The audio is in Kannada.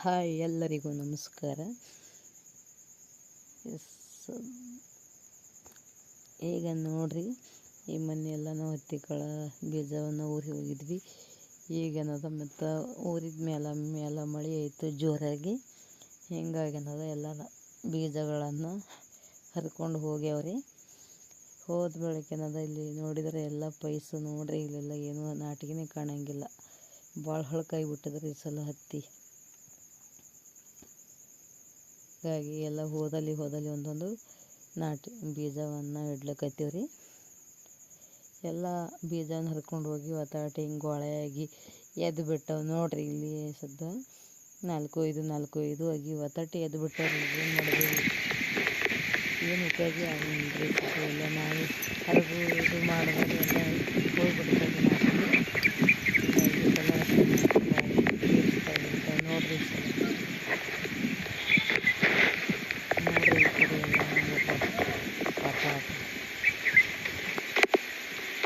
ಹಾಯ್ ಎಲ್ಲರಿಗೂ ನಮಸ್ಕಾರ. ಈಗ ನೋಡ್ರಿ, ಈ ಮೊನ್ನೆ ನಾವು ಹತ್ತಿಗಳ ಬೀಜವನ್ನು ಊರಿ ಹೋಗಿದ್ವಿ. ಈಗೇನದ ಮತ್ತು ಊರಿದ ಮೇಲೆ ಮೇಲೆ ಮಳೆ ಆಯಿತು ಜೋರಾಗಿ. ಹಿಂಗಾಗಿ ಏನದ ಎಲ್ಲ ಬೀಜಗಳನ್ನು ಹರ್ಕೊಂಡು ಹೋಗ್ಯಾವ್ರಿ. ಹೋದ ಬಳಿಕ ಏನದ ಇಲ್ಲಿ ನೋಡಿದರೆ ಎಲ್ಲ ಪೈಸು ನೋಡ್ರಿ, ಇಲ್ಲೆಲ್ಲ ಏನೂ ನಾಟಿಗೆನೇ ಕಾಣಂಗಿಲ್ಲ. ಭಾಳ ಹಳಕಾಗಿ ಬಿಟ್ಟದ್ರಿ ಈ ಸಲ ಹತ್ತಿ. ಹೀಗಾಗಿ ಎಲ್ಲ ಹೋದಲ್ಲಿ ಹೋದಲ್ಲಿ ಒಂದೊಂದು ನಾಟಿ ಬೀಜವನ್ನು ಇಡ್ಲಿಕ್ಕತ್ತೀವಿ ರೀ ಎಲ್ಲ ಬೀಜನ ಹರ್ಕೊಂಡು ಹೋಗಿ ಒತ್ತಾಟಿ ಹಿಂಗೆ ಗೋಳೆಯಾಗಿ ಎದ್ದು ಬಿಟ್ಟವು ನೋಡಿರಿ ಇಲ್ಲಿ ಸದ್ದ. ನಾಲ್ಕು ಐದು ನಾಲ್ಕು ಐದು ಆಗಿ ಒತ್ತಾಟಿ ಎದ್ದು ಬಿಟ್ಟವ್ರಿ ಏನು ಮಾಡಿದ್ವಿ ಏನು ಉಪಯೋಗ ಆಗಿಲ್ಲ ರೀ ಎಲ್ಲ ನಾವು ಹರಗು ಇದು ಮಾಡಿದಾಗ